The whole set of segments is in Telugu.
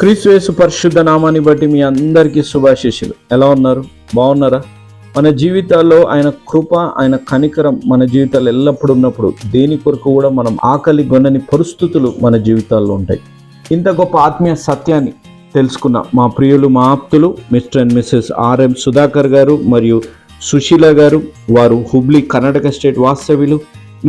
క్రీస్తుయేసు పరిశుద్ధ నామాన్ని బట్టి మీ అందరికీ శుభాశిష్యులు ఎలా ఉన్నారు? బాగున్నారా? మన జీవితాల్లో ఆయన కృప ఆయన కనికరం మన జీవితాలు ఎల్లప్పుడూ ఉన్నప్పుడు దేని కొరకు కూడా మనం ఆకలి గొన్నని పరిస్థితులు మన జీవితాల్లో ఉంటాయి. ఇంత గొప్ప ఆత్మీయ సత్యాన్ని తెలుసుకున్న మా ప్రియులు మా ఆప్తులు mister and missus RM Sudhakar garu మరియు సుశీల గారు వారు హుబ్లీ కర్ణాటక స్టేట్ వాస్తవ్యులు.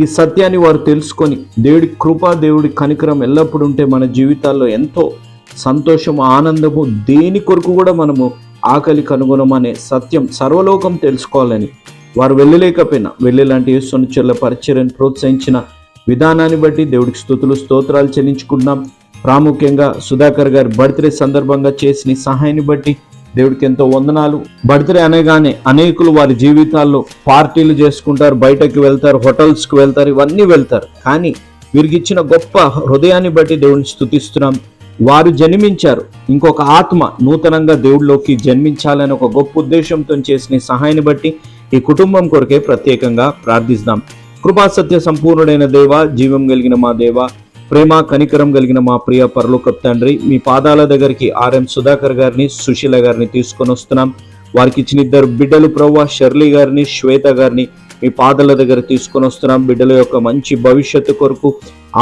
ఈ సత్యాన్ని వారు తెలుసుకొని దేవుడి కృప దేవుడి కనికరం ఎల్లప్పుడూ ఉంటే మన జీవితాల్లో ఎంతో సంతోషం ఆనందము దేని కొరకు కూడా మనము ఆకలి కనుగొనమనే సత్యం సర్వలోకం తెలుసుకోవాలని వారు వెళ్ళలేకపోయినా వెళ్ళేలాంటి యేసుని చెల్ల పరిచర్యను ప్రోత్సహించిన విధానాన్ని బట్టి దేవుడికి స్థుతులు స్తోత్రాలు చెల్లించుకుంటున్నాం. ప్రాముఖ్యంగా సుధాకర్ గారి బర్త్డే సందర్భంగా చేసిన సహాయాన్ని బట్టి దేవుడికి ఎంతో వందనాలు. బర్త్డే అనగానే అనేకులు వారి జీవితాల్లో పార్టీలు చేసుకుంటారు బయటకు వెళ్తారు హోటల్స్కి వెళ్తారు ఇవన్నీ వెళ్తారు. కానీ వీరికి ఇచ్చిన గొప్ప హృదయాన్ని బట్టి దేవుడిని స్థుతిస్తున్నాం. వారు జన్మించారు. ఇంకొక ఆత్మ నూతనంగా దేవుడిలోకి జన్మించాలని ఒక గొప్ప ఉద్దేశంతో చేసిన సహాయాన్ని బట్టి ఈ కుటుంబం కొరకే ప్రత్యేకంగా ప్రార్థిస్తాం. కృపా సత్య సంపూర్ణుడైన దేవ జీవం కలిగిన మా దేవ ప్రేమ కనికరం కలిగిన మా ప్రియ పరలోక తండ్రి మీ పాదాల దగ్గరికి ఆర్ఎం సుధాకర్ గారిని సుశీల గారిని తీసుకొని వస్తున్నాం. వారికి ఇచ్చిన ఇద్దరు బిడ్డలు ప్రవ్వ షర్లీ గారిని శ్వేత గారిని మీ పాదల దగ్గర తీసుకొని వస్తున్నాం. బిడ్డల యొక్క మంచి భవిష్యత్తు కొరకు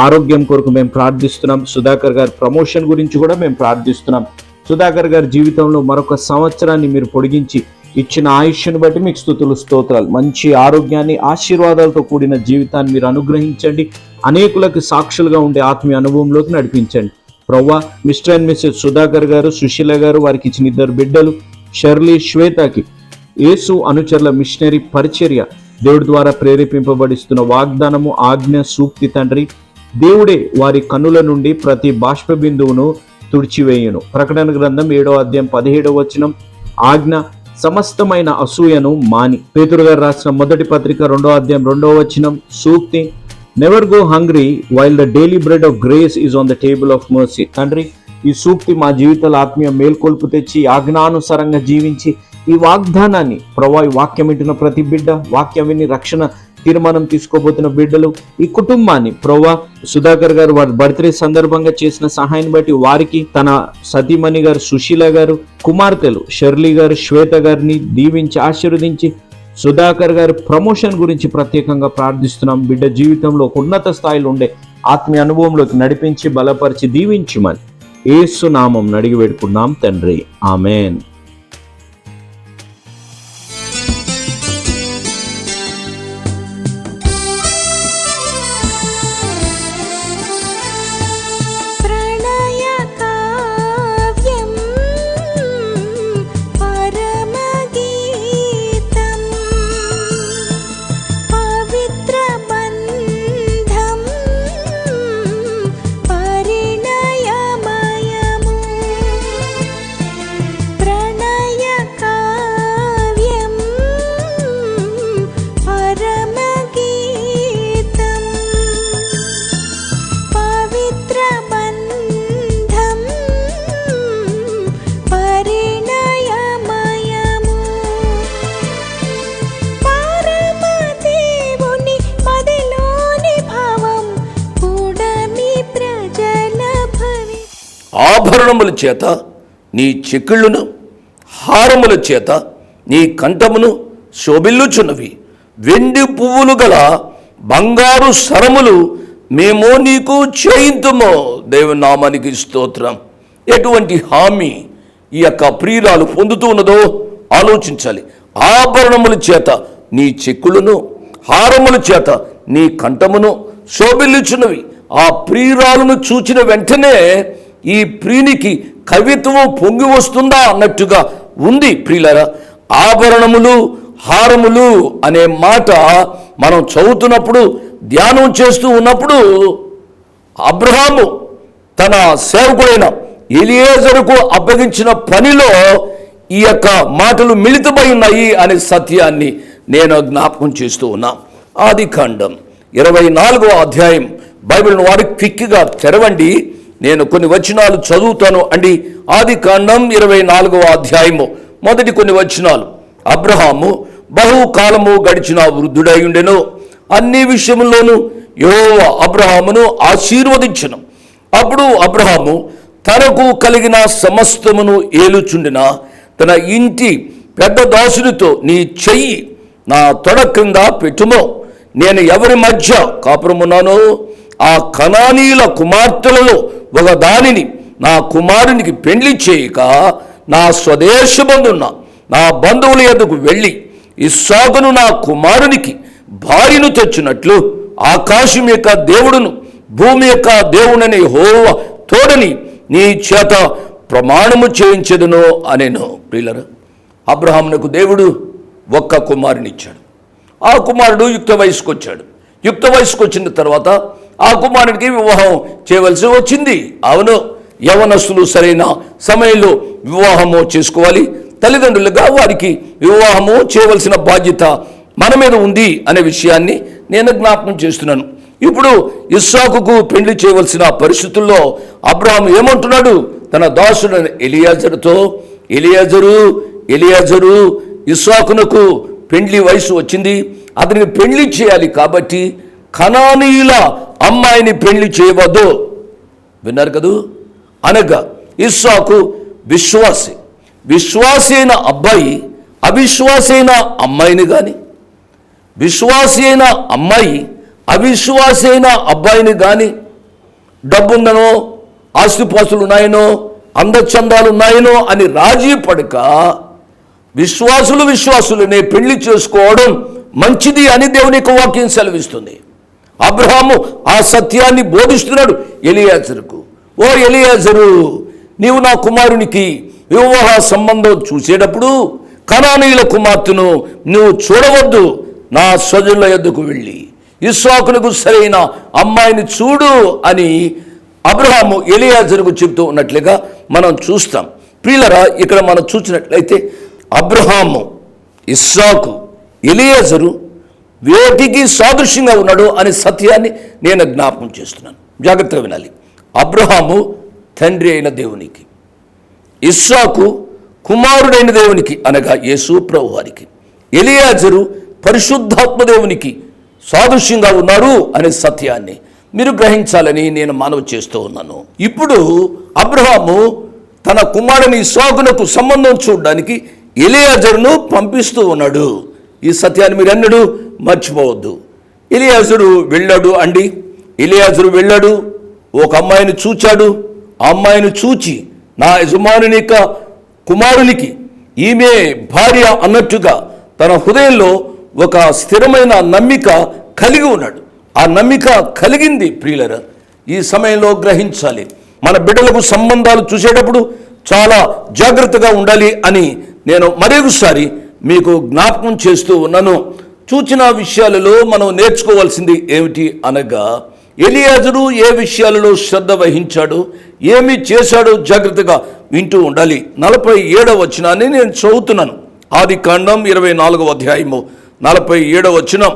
ఆరోగ్యం కొరకు మేము ప్రార్థిస్తున్నాం. సుధాకర్ గారి ప్రమోషన్ గురించి కూడా మేము ప్రార్థిస్తున్నాం. సుధాకర్ గారి జీవితంలో మరొక సంవత్సరాన్ని మీరు పొడిగించి ఇచ్చిన ఆయుష్ను బట్టి మీకు స్థుతులు స్తోత్రాలు. మంచి ఆరోగ్యాన్ని ఆశీర్వాదాలతో కూడిన జీవితాన్ని మీరు అనుగ్రహించండి. అనేకులకు సాక్షులుగా ఉండే ఆత్మీయ అనుభవంలోకి నడిపించండి. ప్రవ్వా మిస్టర్ అండ్ మిస్సెస్ సుధాకర్ గారు సుశీల గారు వారికి ఇచ్చిన ఇద్దరు బిడ్డలు షర్లీ శ్వేతకి యేసు అనుచరుల మిషనరీ పరిచర్య దేవుడి ద్వారా ప్రేరేపింపబడిస్తున్న వాగ్దానము ఆజ్ఞ సూక్తి తండ్రి దేవుడే వారి కన్నుల నుండి ప్రతి బాష్ప బిందువును తుడిచివేయును. ప్రకటన గ్రంథం ఏడో అధ్యాయం పదిహేడవ వచనం. ఆజ్ఞ సమస్తమైన అసూయను మాని. పేతురు గారు రాసిన మొదటి పత్రిక రెండో అధ్యాయం రెండవ వచనం. సూక్తి never go hungry while the daily bread of grace is on the table of mercy తండ్రి ఈ సూక్తి మా జీవితాల ఆత్మీయ మేల్కొల్పు తెచ్చి ఆజ్ఞానుసారంగా జీవించి ఈ వాగ్దానాన్ని ప్రభా ఈ వాక్యం వింటున్న ప్రతి బిడ్డ వాక్యం విని రక్షణ తీర్మానం తీసుకోబోతున్న బిడ్డలు ఈ కుటుంబాన్ని ప్రభా సుధాకర్ గారు వారి బర్త్డే సందర్భంగా చేసిన సహాయాన్ని బట్టి వారికి తన సతీమణి గారు సుశీల గారు కుమార్తెలు షర్లీ గారు శ్వేత గారిని దీవించి ఆశీర్వదించి సుధాకర్ గారి ప్రమోషన్ గురించి ప్రత్యేకంగా ప్రార్థిస్తున్నాం. బిడ్డ జీవితంలో ఒక ఉన్నత స్థాయిలో ఉండే ఆత్మీయ అనుభవంలోకి నడిపించి బలపరిచి దీవించమని ఏసునామం అడిగి పెట్టుకున్నాం తండ్రి. ఆమెన్. ఆభరణముల చేత నీ చెక్కిళ్ళును హారముల చేత నీ కంఠమును శోభిల్లుచున్నవి. వెండి పువ్వులు గల బంగారు సరములు మేము నీకు చేయింతుమో. దేవనామానికి నామానికి స్తోత్రం. ఎటువంటి హామీ ఈ యొక్క ప్రియురాలు పొందుతూ ఉన్నదో ఆలోచించాలి. ఆభరణముల చేత నీ చెక్కులను హారముల చేత నీ కంఠమును శోభిల్లుచున్నవి. ఆ ప్రియురాలను చూచిన వెంటనే ఈ ప్రియునికి కవిత్వం పొంగి వస్తుందా అన్నట్టుగా ఉంది ప్రియులరా. ఆభరణములు హారములు అనే మాట మనం చదువుతున్నప్పుడు ధ్యానం చేస్తూ ఉన్నప్పుడు అబ్రహాము తన సేవకుడైన ఎలియేజరుకు అప్పగించిన పనిలో ఈ యొక్క మాటలు మిళితమై ఉన్నాయి అనే సత్యాన్ని నేను జ్ఞాపకం చేస్తూ ఉన్నా. ఆది కాండం ఇరవై నాలుగవ అధ్యాయం బైబిల్ను వారికి క్విక్గా తెరవండి. నేను కొన్ని వచనాలు చదువుతాను అండి. ఆది కాండం ఇరవై నాలుగవ అధ్యాయము. మొదటి కొన్ని వచనాలు. అబ్రహాము బహుకాలము గడిచిన వృద్ధుడై ఉండెను అన్ని విషయంలోనూ యో అబ్రహామును ఆశీర్వదించను. అప్పుడు అబ్రహాము తనకు కలిగిన సమస్తమును ఏలుచుండిన? తన ఇంటి పెద్ద దాసునితో నీ చెయ్యి నా తొడ క్రింద పెట్టుమో. నేను ఎవరి మధ్య కాపురమున్నానో? ఆ కణానీయుల కుమార్తెలలో ఒక దానిని నా కుమారునికి పెళ్ళి చేయక నా స్వదేశబంధున్న నా బంధువుల ఎద్దకు వెళ్ళి ఇస్సాకును నా కుమారునికి భార్యను తెచ్చినట్లు ఆకాశం యొక్క దేవుడును భూమి యొక్క దేవుడని హోవ తోడని నీ చేత ప్రమాణము చేయించదును అనేను. ప్రియులరా అబ్రహామునకు దేవుడు ఒక్క కుమారునిచ్చాడు. ఆ కుమారుడు యుక్త వయసుకొచ్చాడు. యుక్త వయసుకు వచ్చిన తర్వాత ఆ కుమారుడికి వివాహం చేయవలసి వచ్చింది. అవును యవనస్తులు సరైన సమయంలో వివాహము చేసుకోవాలి. తల్లిదండ్రులుగా వారికి వివాహము చేయవలసిన బాధ్యత మన మీద ఉంది అనే విషయాన్ని నేను జ్ఞాపకం చేస్తున్నాను. ఇప్పుడు ఇస్సాకుకు పెళ్ళి చేయవలసిన పరిస్థితుల్లో అబ్రహాం ఏమంటున్నాడు? తన దాసుడు ఎలియాజరుతో ఎలియాజరు ఎలియాజరు ఇస్సాకునకు పెండ్లి వయసు వచ్చింది. అతనికి పెళ్ళి చేయాలి కాబట్టి కణానీయుల అమ్మాయిని పెళ్ళి చేయవద్దు. విన్నారు కదూ? అనగా ఇస్సాకు విశ్వాసి. విశ్వాసి అయిన అబ్బాయి అవిశ్వాసైన అమ్మాయిని కానీ విశ్వాసి అయిన అమ్మాయి అవిశ్వాసి అయిన అబ్బాయిని కానీ డబ్బుందనో ఆస్తిపాస్తులు ఉన్నాయనో అందచందాలు ఉన్నాయనో అని రాజీ పడక విశ్వాసులు విశ్వాసులనే పెళ్ళి చేసుకోవడం మంచిది అని దేవుని వాక్యం సెలవిస్తుంది. అబ్రహాము ఆ సత్యాన్ని బోధిస్తున్నాడు ఎలియాజరుకు. ఓ ఎలియాజరు నీవు నా కుమారునికి వివాహ సంబంధం చూసేటప్పుడు కనానీయుల కుమార్తెను నువ్వు చూడవద్దు నా స్వజనుల ఎద్దుకు వెళ్ళి. ఇస్సాకులకు సరైన అమ్మాయిని చూడు అని అబ్రహాము ఎలియాజరుకు చెబుతూ ఉన్నట్లుగా మనం చూస్తాం. ప్రియులరా ఇక్కడ మనం చూసినట్లయితే అబ్రహాము ఇస్సాకు ఎలియాజరు వేటికి సాదృశ్యంగా ఉన్నాడు అనే సత్యాన్ని నేను జ్ఞాపకం చేస్తున్నాను. జాగ్రత్తగా వినాలి. అబ్రహాము తండ్రి అయిన దేవునికి ఇస్సాకు కుమారుడైన దేవునికి అనగా యేసు ప్రభు వారికి ఎలియాజరు పరిశుద్ధాత్మ దేవునికి సాదృశ్యంగా ఉన్నారు అనే సత్యాన్ని మీరు గ్రహించాలని నేను మనవి చేస్తూ ఉన్నాను. ఇప్పుడు అబ్రహాము తన కుమారుని ఇస్సాకునకు సంబంధం చూడడానికి ఎలియాజరును పంపిస్తూ ఉన్నాడు. ఈ సత్యాన్ని మీరు ఎన్నడూ మర్చిపోవద్దు. ఇలియాసుడు వెళ్ళాడు అండి. ఇలియాసుడు వెళ్ళాడు. ఒక అమ్మాయిని చూచాడు. ఆ అమ్మాయిని చూచి నా యజమానుని యొక్క కుమారునికి ఈమె భార్య అన్నట్టుగా తన హృదయంలో ఒక స్థిరమైన నమ్మిక కలిగి ఉన్నాడు. ఆ నమ్మిక కలిగింది ప్రియులర ఈ సమయంలో గ్రహించాలి. మన బిడ్డలకు సంబంధాలు చూసేటప్పుడు చాలా జాగ్రత్తగా ఉండాలి అని నేను మరొకసారి మీకు జ్ఞాపకం చేస్తూ ఉన్నాను. చూచిన విషయాలలో మనం నేర్చుకోవాల్సింది ఏమిటి అనగా ఎలియాజుడు ఏ విషయాలలో శ్రద్ధ వహించాడు ఏమి చేశాడో జాగ్రత్తగా వింటూ ఉండాలి. నలభై ఏడవ వచనాన్ని నేను చదువుతున్నాను. ఆది కాండం ఇరవై నాలుగవ అధ్యాయము నలభై ఏడవ వచనం.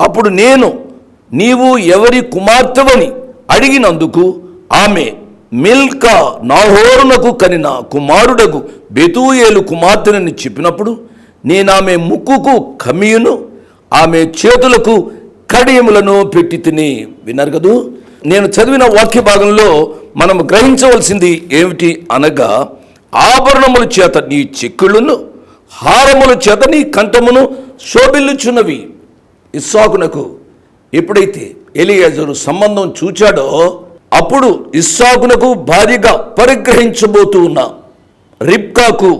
అప్పుడు నేను నీవు ఎవరి కుమార్తెవని అడిగినందుకు ఆమె మిల్కా నాహోరునకు కనిన కుమారుడకు బెతూయేలు కుమార్తెనని చెప్పినప్పుడు నేను ఆమె ముక్కుకు కమియును ఆమె చేతులకు కడియములను పెట్టి తిని విన్నారు కదూ? నేను చదివిన వాక్య భాగంలో మనం గ్రహించవలసింది ఏమిటి అనగా ఆభరణముల చేత నీ చెక్కులను హారముల చేత నీ కంఠమును శోభిల్లుచున్నవి. ఇస్సాకునకు ఎప్పుడైతే ఎలియాజరు సంబంధం చూచాడో అప్పుడు ఇస్సాకునకు భారీగా పరిగ్రహించబోతూ ఉన్న రిబ్కాకు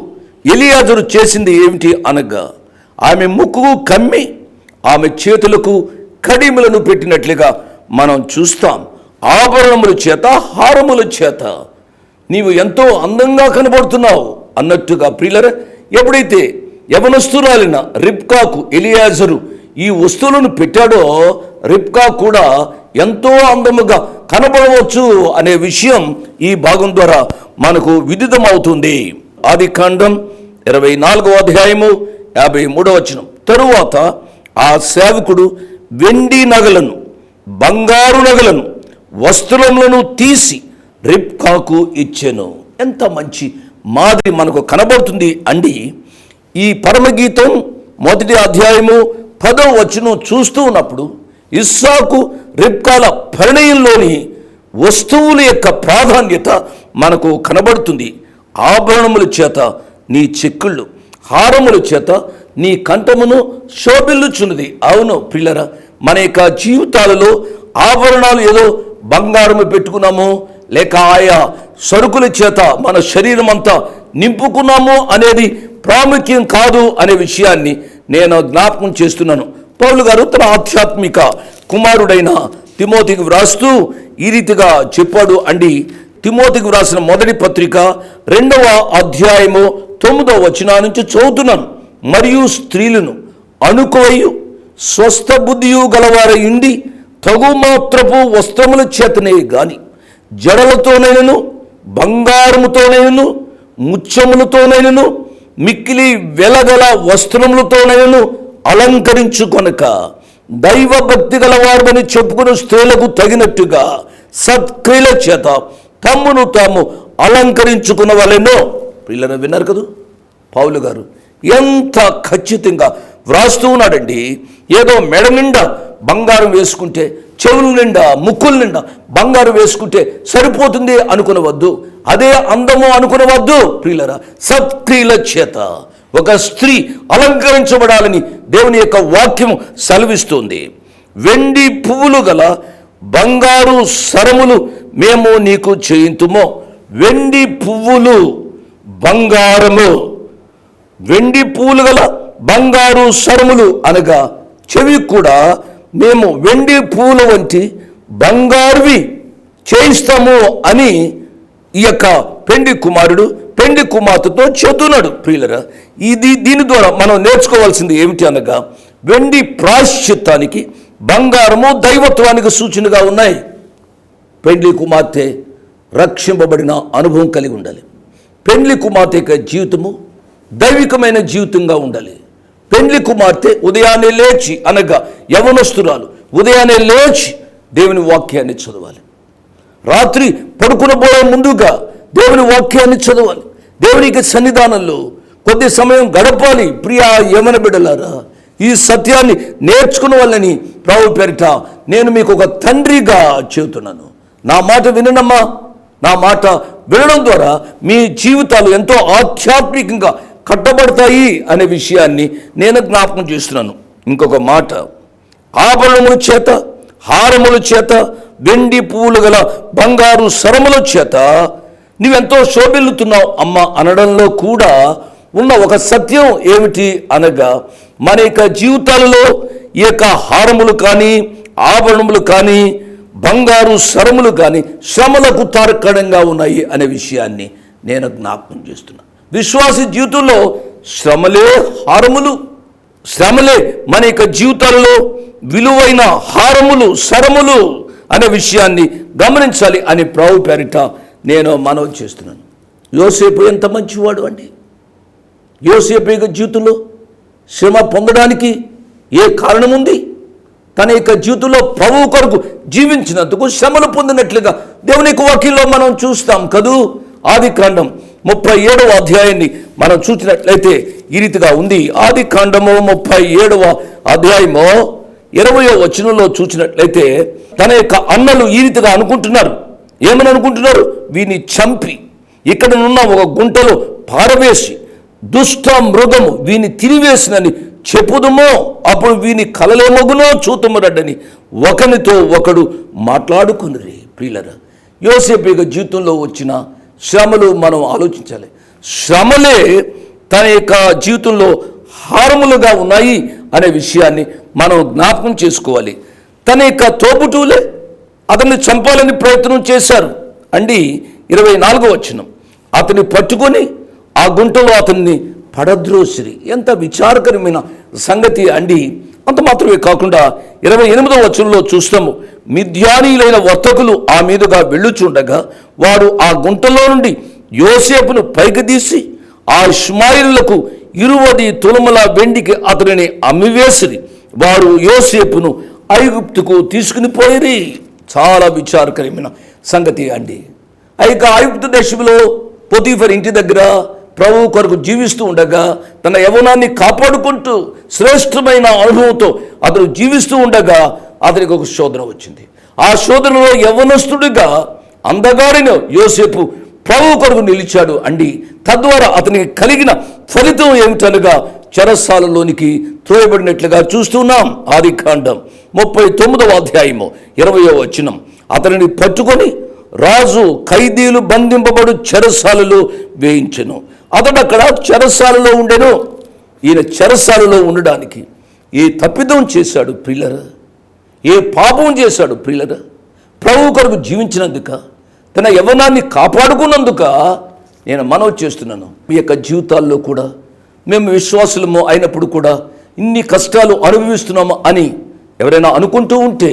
ఎలియాజరు చేసింది ఏమిటి అనగా ఆమె ముక్కుకు కమ్మి ఆమె చేతులకు కడిములను పెట్టినట్లుగా మనం చూస్తాం. ఆభరణముల చేత హారముల చేత. నీవు ఎంతో అందంగా కనబడుతున్నావు అన్నట్టుగా ప్రియులర ఎప్పుడైతే యవనస్తురాలిన రిబ్కాకు ఎలియాజరు ఈ వస్తువులను పెట్టాడో రిప్కా కూడా ఎంతో అందముగా కనబడవచ్చు అనే విషయం ఈ భాగం ద్వారా మనకు విదితమవుతుంది. ఆది కాండం ఇరవై నాలుగవ అధ్యాయము యాభై మూడవ వచనం. తరువాత ఆ సేవకుడు వెండి నగలను బంగారు నగలను వస్త్రములను తీసి రిప్కాకు ఇచ్చాను. ఎంత మంచి మాదిరి మనకు కనబడుతుంది అండి. ఈ పరమగీతం మొదటి అధ్యాయము పదవ వచనం చూస్తూ ఉన్నప్పుడు ఇస్సాకు రిప్కాల పరిణయంలోని వస్తువుల యొక్క ప్రాధాన్యత మనకు కనబడుతుంది. ఆభరణముల చేత నీ చెక్కుళ్ళు హారముల చేత నీ కంఠమును శోభిల్లుచున్నది. అవును పిల్లరా మన యొక్క జీవితాలలో ఆభరణాలు ఏదో బంగారము పెట్టుకున్నాము లేక ఆయా సరుకుల చేత మన శరీరం అంతా నింపుకున్నాము అనేది ప్రాముఖ్యం కాదు అనే విషయాన్ని నేను జ్ఞాపకం చేస్తున్నాను. పౌలు గారు తన ఆధ్యాత్మిక కుమారుడైన తిమోతికి వ్రాస్తూ ఈ రీతిగా చెప్పాడు అండి. తిమోతికి వ్రాసిన మొదటి పత్రిక రెండవ అధ్యాయము తొమ్మిదవ వచనా నుంచి చదువుతున్నాను. మరియు స్త్రీలను అనుకోయు స్వస్థ బుద్ధియు గలవారై ఉండి తగుమాత్రపు వస్త్రముల చేతనే గాని జడలతోనైనను బంగారముతోనైనను ముత్యములతోనైనను మిక్కిలి వెలగల వస్త్రములతోనైనను అలంకరించుకొనక దైవ భక్తి గలవారని చెప్పుకుని స్త్రీలకు తగినట్టుగా సత్క్రియల చేత తమ్మును తాము అలంకరించుకున్న వాళ్ళెన్నో. పిల్లలు విన్నారు కదూ? పావులు గారు ఎంత ఖచ్చితంగా వ్రాస్తూ ఉన్నాడండి. ఏదో మెడ నిండా బంగారం వేసుకుంటే చెవుల నిండా ముక్కుల నిండా బంగారం వేసుకుంటే సరిపోతుంది అనుకునవద్దు. అదే అందము అనుకునవద్దు ప్రియులరా సత్క్రియల చేత. ఒక స్త్రీ అలంకరించబడాలని దేవుని యొక్క వాక్యం సెలవిస్తుంది. వెండి పువ్వులు గల బంగారు సరములు మేము నీకు చేయింతుమో. వెండి పువ్వులు బంగారము. వెండి పూలు గల బంగారు సరములు అనగా చెవి కూడా మేము వెండి పూల వంటి బంగారువి చేయిస్తాము అని ఈ యొక్క పెండి కుమారుడు పెండి కుమార్తెతో చెబుతున్నాడు ప్రియులరా. ఇది దీని ద్వారా మనం నేర్చుకోవాల్సింది ఏమిటి అనగా వెండి ప్రాశ్చిత్తానికి బంగారము దైవత్వానికి సూచనగా ఉన్నాయి. పెండ్లి కుమార్తె రక్షింపబడిన అనుభవం కలిగి ఉండాలి. పెండ్లి కుమార్తె యొక్క జీవితము దైవికమైన జీవితంగా ఉండాలి. పెండ్లి కుమార్తె ఉదయాన్నే లేచి అనగా యవనస్తురాలు ఉదయాన్నే లేచి దేవుని వాక్యాన్ని చదవాలి. రాత్రి పడుకునబోయే ముందుగా దేవుని వాక్యాన్ని చదవాలి. దేవునికి సన్నిధానంలో కొద్ది సమయం గడపాలి. ప్రియా ఏమని బిడ్డలారా ఈ సత్యాన్ని నేర్చుకున్న వాళ్ళని ప్రభు పేరిట నేను మీకు ఒక తండ్రిగా చెబుతున్నాను. నా మాట విననమ్మా నా మాట వినడం ద్వారా మీ జీవితాలు ఎంతో ఆధ్యాత్మికంగా కట్టబడతాయి అనే విషయాన్ని నేను జ్ఞాపకం చేస్తున్నాను. ఇంకొక మాట ఆభరణముల చేత హారముల చేత వెండి పువ్వులు గల బంగారు సరముల చేత నీవెంతో శోభిల్లుతున్నావు అమ్మ అనడంలో కూడా ఉన్న ఒక సత్యం ఏమిటి అనగా మన యొక్క జీవితాలలో ఈ యొక్క హారములు కానీ ఆభరణములు కానీ బంగారు శరములు కానీ శ్రమలకు తారకడంగా ఉన్నాయి అనే విషయాన్ని నేను జ్ఞాపకం చేస్తున్నా. విశ్వాసి జీవితంలో శ్రమలే హారములు శ్రమలే మన యొక్క జీవితాలలో విలువైన హారములు శరములు అనే విషయాన్ని గమనించాలి అని ప్రావు పేరిట నేను మనవి చేస్తున్నాను. యోసేపు ఎంత మంచివాడు అండి? యోసేపు యొక్క జీవితంలో శ్రమ పొందడానికి ఏ కారణం ఉంది తన యొక్క జీవితంలో ప్రభువు కొరకు జీవించినందుకు శ్రమలు పొందినట్లుగా దేవుని యొక్క వాక్యంలో మనం చూస్తాం కదూ? ఆది కాండం ముప్పై ఏడవ అధ్యాయాన్ని మనం చూసినట్లయితే ఈ రీతిగా ఉంది. ఆది కాండము ముప్పై ఏడవ అధ్యాయము ఇరవయో వచనంలో చూసినట్లయితే తన యొక్క అన్నలు ఈ రీతిగా అనుకుంటున్నారు. ఏమని అనుకుంటున్నారు? వీని చంపి. ఇక్కడ ఉన్న ఒక గుంటలో పారవేసి దుష్ట మృగము వీని తిరివేసినని చెప్పుదుమో అప్పుడు వీని కలలేమగునో చూతుమరడ్డని ఒకనితో ఒకడు మాట్లాడుకుని ప్రియులరా యోసేపు యొక్క జీవితంలో వచ్చిన శ్రమలు మనం ఆలోచించాలి. శ్రమలే తన యొక్క జీవితంలో హారములుగా ఉన్నాయి అనే విషయాన్ని మనం జ్ఞాపకం చేసుకోవాలి. తన యొక్క తోబుటూలే అతన్ని చంపాలని ప్రయత్నం చేశారు. అండి ఇరవై నాలుగో వచ్చినం అతన్ని పట్టుకొని ఆ గుంటలో అతన్ని పడద్రోసిరి. ఎంత విచారకరమైన సంగతి అండి. అంత మాత్రమే కాకుండా ఇరవై ఎనిమిదవ వచనంలో చూస్తాము. మిథ్యానీయులైన వర్తకులు ఆ మీదుగా వెళ్ళుచుండగా వారు ఆ గుంటలో నుండి యోసేపును పైకి తీసి ఆ ఇష్మాయిలకు ఇరువది తులముల వెండికి అతనిని అమ్మివేసిరి. వారు యోసేపును ఐగుప్తుకు తీసుకుని పోయిరి. చాలా విచారకరమైన సంగతి అండి. ఆ యొక్క ఐగుప్తు దేశంలో పొతీఫర్ ఇంటి దగ్గర ప్రభు కొరకు జీవిస్తూ ఉండగా తన యవనాన్ని కాపాడుకుంటూ శ్రేష్టమైన అనుభవంతో అతను జీవిస్తూ ఉండగా అతనికి ఒక శోధన వచ్చింది. ఆ శోధనలో యవనస్తుడిగా అందగాడిన యోసేపు ప్రభు కొరకు నిలిచాడు అండి. తద్వారా అతనికి కలిగిన ఫలితం ఏమిటనగా చెరసాలలోనికి త్రోయబడినట్లుగా చూస్తున్నాం. ఆది కాండం ముప్పై తొమ్మిదవ అధ్యాయము ఇరవయో వచనం. అతనిని పట్టుకొని రాజు ఖైదీలు బంధింపబడు చెరసాలలో వేయించను. అతడు అక్కడ చెరసాలలో ఉండెను. ఈయన చెరసాలలో ఉండడానికి ఏ తప్పిదం చేశాడు ప్రిల్లర ఏ పాపం చేశాడు ప్రిల్లర ప్రభు కొరకు జీవించినందుక తన యవ్వనాన్ని కాపాడుకున్నందుక నేను మనవి చేస్తున్నాను. మీ యొక్క జీవితాల్లో కూడా మేము విశ్వాసులము అయినప్పుడు కూడా ఇన్ని కష్టాలు అనుభవిస్తున్నాము అని ఎవరైనా అనుకుంటూ ఉంటే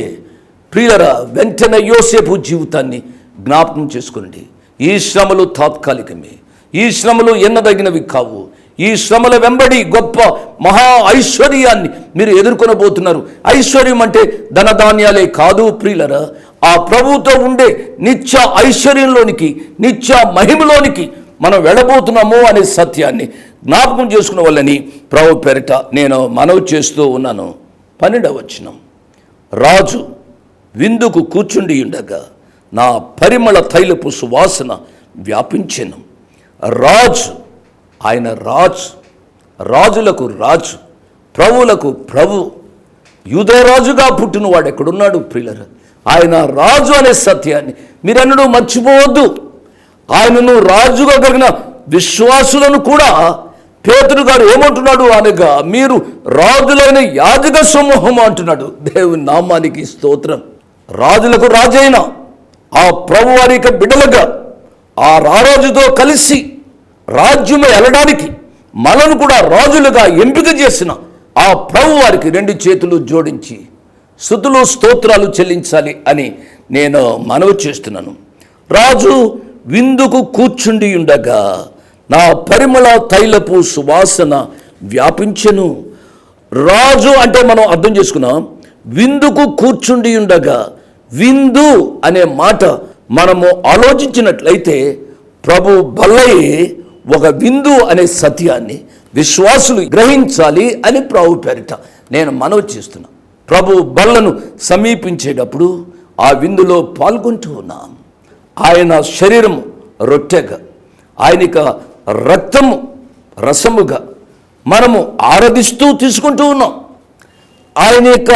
ప్రియులరా వెంటనే యోసేపు జీవితాన్ని జ్ఞాపకం చేసుకోండి ఈ శ్రమలు తాత్కాలికమే. ఈ శ్రమలు ఎన్నదగినవి కావు. ఈ శ్రమల వెంబడి గొప్ప మహా ఐశ్వర్యాన్ని మీరు ఎదుర్కొనబోతున్నారు. ఐశ్వర్యం అంటే ధనధాన్యాలే కాదు ప్రియులరా. ఆ ప్రభుతో ఉండే నిత్య ఐశ్వర్యంలోనికి నిత్య మహిమలోనికి మనం వెళ్ళబోతున్నాము అనే సత్యాన్ని జ్ఞాపకం చేసుకున్న వాళ్ళని ప్రభు పెరట నేను మనవి చేస్తూ ఉన్నాను. పన్నెండవచనం రాజు విందుకు కూర్చుండి ఉండగా నా పరిమళ తైలపు సువాసన వ్యాపించను. రాజు ఆయన రాజు రాజులకు రాజు ప్రభువులకు ప్రభు యూదరాజుగా పుట్టినవాడు ఎక్కడున్నాడు ప్రియులరు? ఆయన రాజు అనే సత్యాన్ని మీరన్నడు మర్చిపోవద్దు. ఆయనను రాజుగా కలిగిన విశ్వాసులను కూడా పేతుడు గారు ఏమంటున్నాడు అనగా మీరు రాజులైన యాజక సమూహం అంటున్నాడు. దేవుని నామానికి స్తోత్రం. రాజులకు రాజైన ఆ ప్రభు వారి యొక్క బిడ్డలుగా ఆ రారాజుతో కలిసి రాజ్యము వెళ్ళడానికి మనను కూడా రాజులుగా ఎంపిక చేసిన ఆ ప్రభు వారికి రెండు చేతులు జోడించి శృతులు స్తోత్రాలు చెల్లించాలి అని నేను మనవి చేస్తున్నాను. రాజు విందుకు కూర్చుండి ఉండగా నా పరిమళ తైలపు సువాసన వ్యాపించెను. రాజు అంటే మనం అర్థం చేసుకున్నాం విందుకు కూర్చుండి ఉండగా విందు అనే మాట మనము ఆలోచించినట్లయితే ప్రభు బల్లయే ఒక విందు అనే సత్యాన్ని విశ్వాసులు గ్రహించాలి అని ప్రభు పేరిట నేను మనవి చేస్తున్నా. ప్రభు బల్లను సమీపించేటప్పుడు ఆ విందులో పాల్గొంటూ ఉన్నాం. ఆయన శరీరం రొట్టెగా ఆయన యొక్క రక్తము రసముగా మనము ఆరాధిస్తూ తీసుకుంటూ ఉన్నాం. ఆయన యొక్క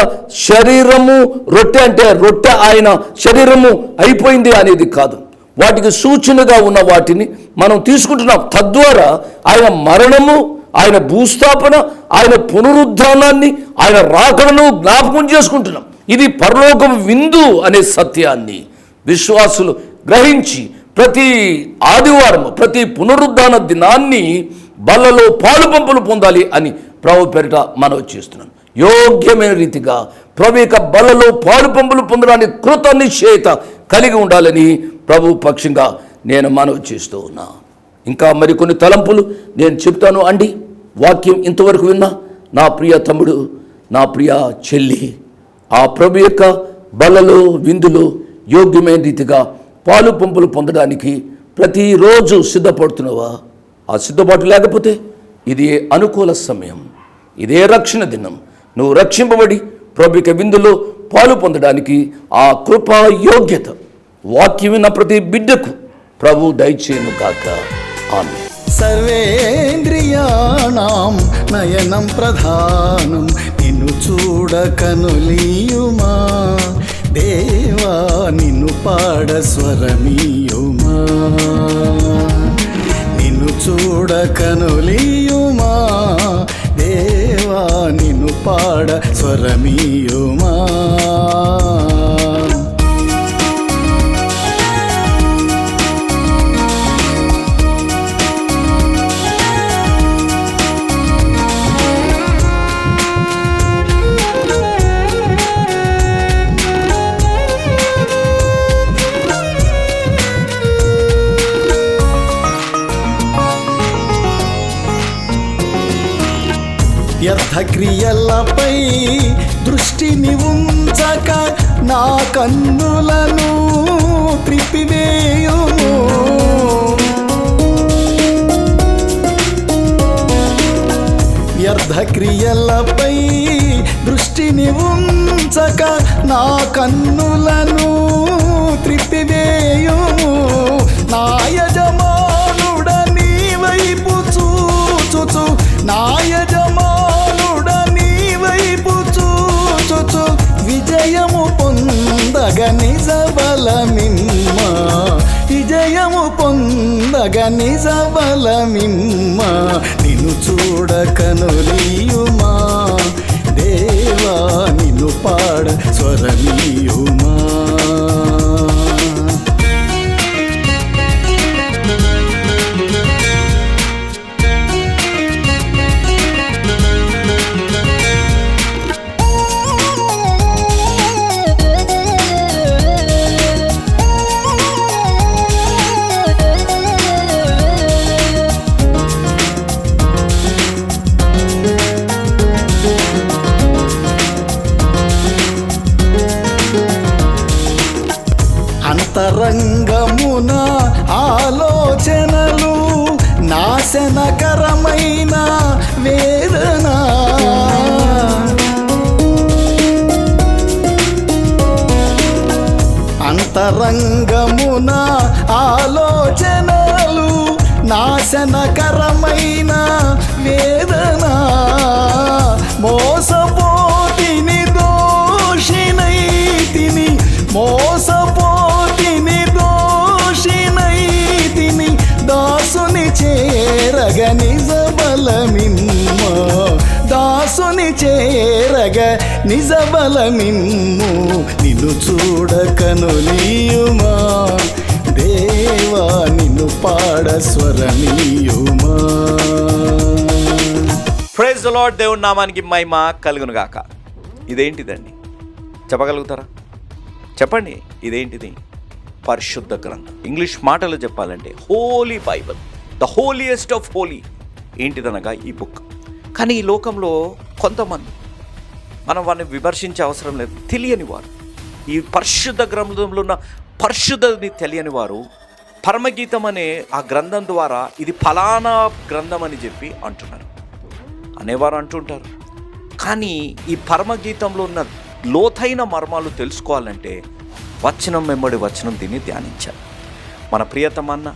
శరీరము రొట్టె అంటే రొట్టె ఆయన శరీరము అయిపోయింది అనేది కాదు. వాటికి సూచనగా ఉన్న వాటిని మనం తీసుకుంటున్నాం. తద్వారా ఆయన మరణము ఆయన భూస్థాపన ఆయన పునరుద్ధానాన్ని ఆయన రాకడను జ్ఞాపకం చేసుకుంటున్నాం. ఇది పరలోకం విందు అనే సత్యాన్ని విశ్వాసులు గ్రహించి ప్రతి ఆదివారం ప్రతి పునరుద్ధాన దినాన్ని బల్లలో పాలు పంపులు పొందాలి అని ప్రభు పేరిట మనవి చేస్తున్నాను యోగ్యమైన రీతిగా ప్రభు యొక్క బలలో పాలు పంపులు పొందడానికి కృత నిశ్చయిత కలిగి ఉండాలని ప్రభు పక్షంగా నేను మనవి చేస్తూ ఉన్నా. ఇంకా మరికొన్ని తలంపులు నేను చెప్తాను అండి వాక్యం ఇంతవరకు విన్నా. నా ప్రియ తమ్ముడు నా ప్రియ చెల్లి ఆ ప్రభు యొక్క బలలో విందులో యోగ్యమైన రీతిగా పాలు పంపులు పొందడానికి ప్రతిరోజు సిద్ధపడుతున్నావా? ఆ సిద్ధపాటు లేకపోతే ఇది అనుకూల సమయం. ఇదే రక్షణ దినం. నువ్వు రక్షింపబడి ప్రభుక విందులో పాలు పొందడానికి ఆ కృపా యోగ్యత వాక్యమైన ప్రతి బిడ్డకు ప్రభు దయచేయను కాక ఆమె సర్వేంద్రియాణం నయనం ప్రధానం నిన్ను చూడకనులీయుమా? దేవా నిన్ను పాడ స్వరమీయుమా నిన్ను చూడకనులీయుమా? దేవా నిన్ను పాడ స్వరమీయుమా. వ్యర్థక్రియలపై దృష్టిని ఉంచక నా కన్నులను త్రిపివేయుము వ్యర్థక్రియలపై దృష్టిని ఉంచక నా కన్నులను పొందగ నిజ బలమిమ్మ నిన్ను చూడకనులియుమా దేవా నిన్ను పాడ స్వరమీ చేరగ నిజ బలమిమ్మ దాసుని చేరగ నిజ బలమిమ్ము నిన్ను చూడకనులీయుమా దేవా నిన్ను పాడ స్వరమీయుమా ప్రైజ్ లార్డ్ దేవుని నామానికి మహిమ కలుగును గాక ఇదేంటిదండి? చెప్పగలుగుతారా? చెప్పండి ఇదేంటిది? పరిశుద్ధ గ్రంథం. ఇంగ్లీష్ మాటలు చెప్పాలంటే holy Bible the holiest of holy ఏంటిదనగా ఈ బుక్ కానీ ఈ లోకంలో కొంతమంది మనం వారిని విమర్శించే అవసరం లేదు. తెలియని వారు. ఈ పరిశుద్ధ గ్రంథంలో ఉన్న పరిశుద్ధని తెలియని వారు పరమగీతం అనే ఆ గ్రంథం ద్వారా ఇది ఫలానా గ్రంథం అని చెప్పి అంటున్నారు. అనేవారు అంటుంటారు కానీ ఈ పరమగీతంలో ఉన్న లోతైన మర్మాలు తెలుసుకోవాలంటే వచనం వెంబడి వచనం దీన్ని ధ్యానించాలి. మన ప్రియతమన్న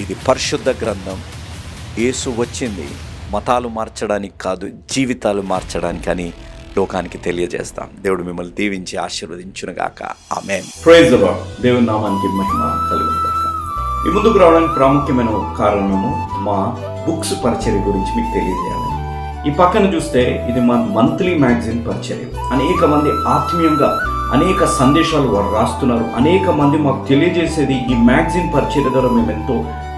ఇది పరిశుద్ధ గ్రంథం. యేసు వచ్చింది. మతాలు మార్చడానికి కాదు జీవితాలు మార్చడానికి అని లోకానికి తెలియజేస్తాం. దేవుడు మిమ్మల్ని దీవించి ఆశీర్వదించునుగాక. ఆమెన్. ప్రైజ్ దేవుడి దేవుని నామానికి మహిమ కలుగుతాక ఈ ముందుకు రావడానికి ప్రాముఖ్యమైన కారణము మా బుక్స్ పరిచర్య గురించి మీకు తెలియజేయాలి. ఈ పక్కన చూస్తే ఇది మా మంత్లీ మ్యాగజైన్ పరిచర్య. అనేక మంది ఆత్మీయంగా అనేక సందేశాలు వారు రాస్తున్నారు. అనేక మంది మాకు తెలియజేసేది ఈ మ్యాగజైన్ పరిచర్య ద్వారా మేము ఎంతో